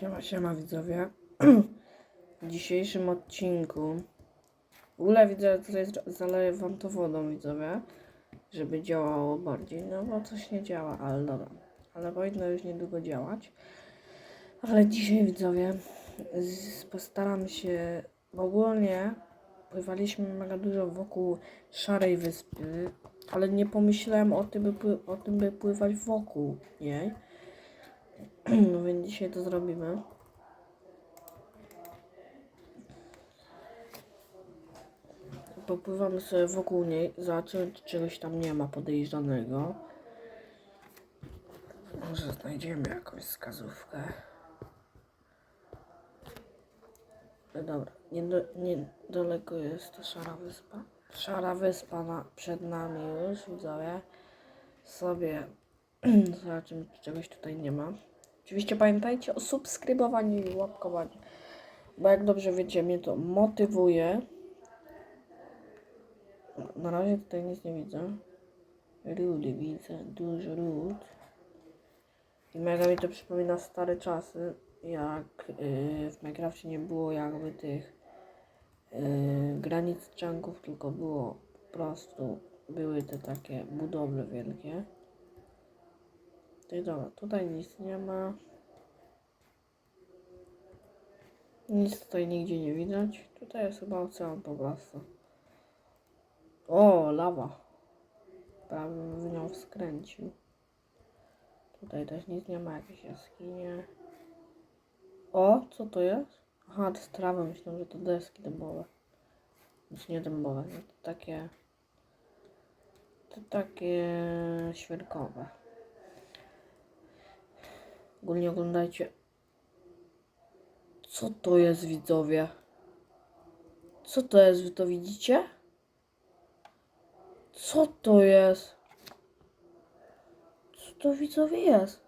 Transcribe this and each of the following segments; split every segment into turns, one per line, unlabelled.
Siema, siema widzowie. W dzisiejszym odcinku w ogóle widzę, tutaj zaleję wam to wodą widzowie, żeby działało bardziej, no bo coś nie działa, ale dobra. Ale powinno już niedługo działać. Ale dzisiaj widzowie postaram się, bo ogólnie pływaliśmy mega dużo wokół Szarej Wyspy, ale nie pomyślałem o tym, by, o tym, by pływać wokół niej. No więc dzisiaj to zrobimy. Popływamy sobie wokół niej, zobaczymy czy czegoś tam nie ma podejrzanego. Może znajdziemy jakąś wskazówkę. No dobra, niedaleko jest ta szara wyspa. Szara wyspa na, przed nami już, widzowie. Sobie zobaczymy czy czegoś tutaj nie ma. Oczywiście pamiętajcie o subskrybowaniu i łapkowaniu. Bo jak dobrze wiecie, mnie to motywuje. Na razie tutaj nic nie widzę. Rudy widzę, dużo ród. I mega mi to przypomina stare czasy, jak yy, w Minecrafcie nie było jakby tych yy, granic czanków, tylko było po prostu, były te takie budowle wielkie. I dobra, tutaj nic nie ma. Nic tutaj nigdzie nie widać. Tutaj jest chyba ocean po prostu. O, lawa. Prawie w nią skręcił. Tutaj też nic nie ma, jakieś jaskinie. O, co to jest? Aha, to jest trawa, myślę, że to deski dębowe. Znaczy nie dębowe, no to takie... To takie świerkowe. Ogólnie oglądajcie. Co to jest, widzowie? Co to jest, wy to widzicie? Co to jest? Co to, widzowie, jest?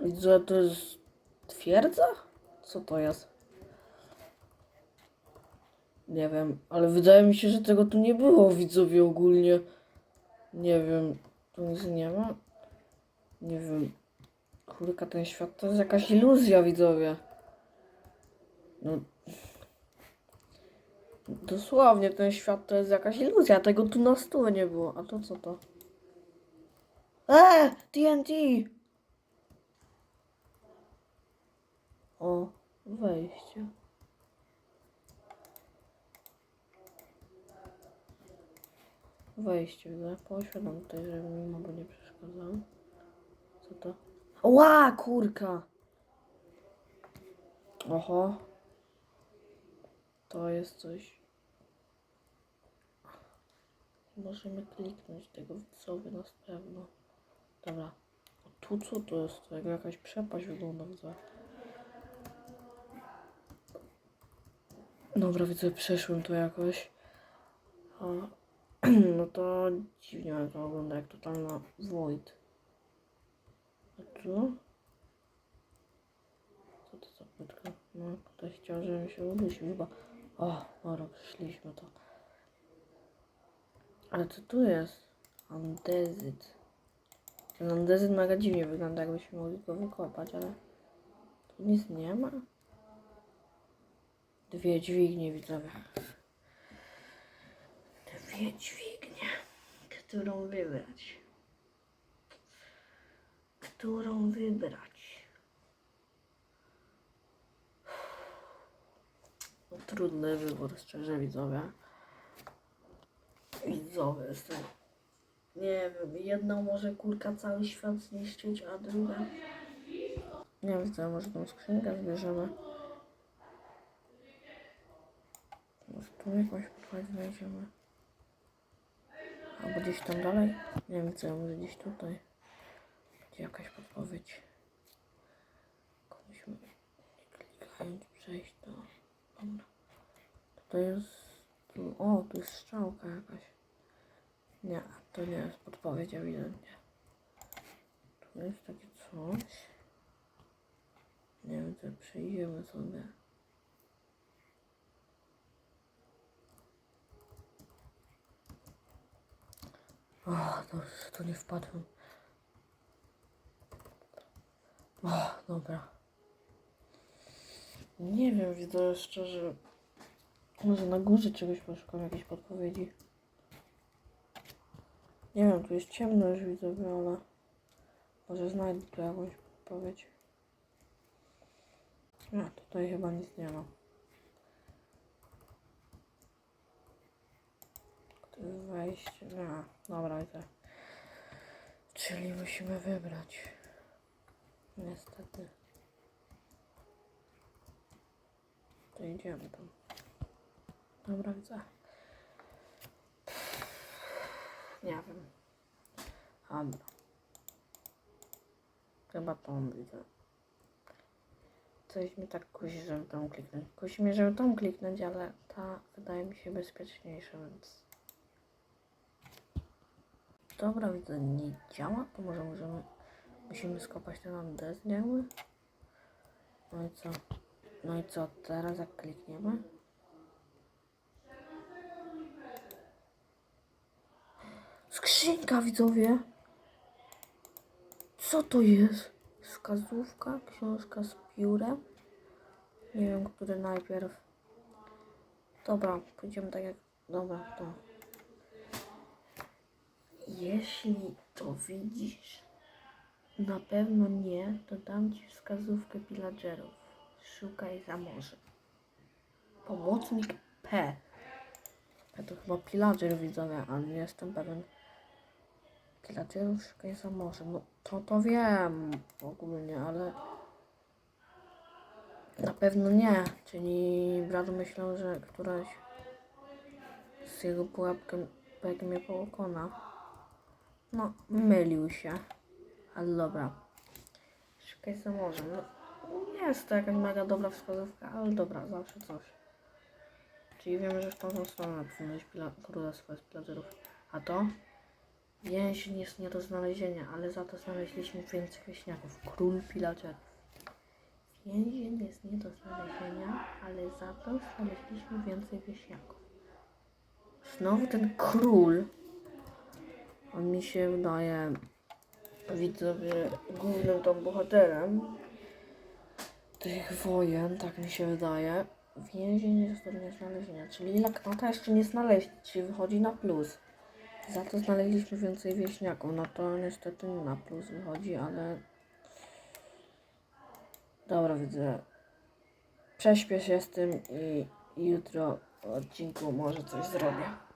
Widzę, to jest twierdza? Co to jest? Nie wiem, ale wydaje mi się, że tego tu nie było, widzowie, ogólnie. Nie wiem, tu nic nie ma. Nie wiem. Kurka, ten świat to jest jakaś iluzja, widzowie. No. Dosłownie, ten świat to jest jakaś iluzja. Tego tu na stole nie było. A to co to? Eee! TNT! O, wejście. Wejście, widzę. Poświadam tutaj, żeby mi bo nie przeszkadzał. To? Ła, kurka! Oho. To jest coś. Możemy kliknąć tego widzowie na pewno. Dobra. A tu co to jest? To jak jakaś przepaść wygląda widzę. Dobra, widzę, przeszłem tu jakoś. A, no to dziwnie jak to wygląda, jak totalna void. Tu? Co to za płytka? No, ktoś chciał, żebym się udusił chyba. O, dobra, przyszliśmy to. Ale co tu jest? Andezyt. Ten andezyt mega dziwnie wygląda, jakbyśmy mogli go wykopać, ale tu nic nie ma. Dwie dźwignie widzowie. Dwie dźwignie. Którą wybrać? Którą wybrać? No, trudny wybór, szczerze widzowie. Widzowie jestem. Nie wiem, jedną może kurka cały świat zniszczyć, a druga... Nie wiem, co, może tą skrzynkę zbierzemy. Może tu jakąś podpowiedź znajdziemy. Albo gdzieś tam dalej. Nie wiem co, może gdzieś tutaj. Jakaś podpowiedź. Musimy klikając przejść do... Dobra. To jest... O, tu jest strzałka jakaś. Nie, to nie jest podpowiedź ewidentnie. Tu jest takie coś. Nie wiem, co przejdziemy sobie. O, że to nie wpadłem. Dobra. Nie wiem, widzę szczerze. Może na górze czegoś poszukam, jakiejś podpowiedzi. Nie wiem, tu jest ciemno już widzowie, ale może znajdę tu jakąś podpowiedź. A, tutaj chyba nic nie ma. Wejście. A, dobra, widzę. Czyli musimy wybrać. Niestety. To idziemy tam. Dobra, widzę. Nie wiem. Dobra. Chyba tą widzę. Coś mi tak kusi, żeby tą kliknąć. Kusi mnie, żeby tą kliknąć, ale ta wydaje mi się bezpieczniejsza, więc... Dobra, widzę, nie działa. To może możemy... Musimy skopać ten D zdziały. No i co? No i co teraz jak klikniemy? Skrzynka widzowie! Co to jest? Wskazówka, książka z piórem. Nie wiem, który najpierw. Dobra, pójdziemy tak jak... Dobra, to. Jeśli to widzisz, na pewno nie, to dam ci wskazówkę pillagerów. Szukaj za morze. Pomocnik P. P to chyba pillager widzowie, ale nie jestem pewien. Pillagerów szukaj za morze. No to to wiem ogólnie, ale na pewno nie. Czyli brat myślał, że któraś z jego pułapkiem mnie pokona. No, mylił się. Ale dobra. Szukaj za morzem. No, nie jest to jakaś mega dobra wskazówka, ale dobra, zawsze coś. Czyli wiemy, że w tą stronę powinno królestwo jest pillagerów. A to? Więzień jest nie do znalezienia, ale za to znaleźliśmy więcej wieśniaków. Król pillagerów. Więzień jest nie do znalezienia, ale za to znaleźliśmy więcej wieśniaków. Znowu ten król. On mi się wydaje widzowie głównym tą bohaterem tych wojen, tak mi się wydaje. Więzień jest do nieznalezienia, czyli laknota jeszcze nie znaleźli, czyli wychodzi na plus. Za to znaleźliśmy więcej wieśniaków, no to niestety nie na plus wychodzi, ale... Dobra, widzę. Prześpię się z tym i jutro w odcinku może coś zrobię.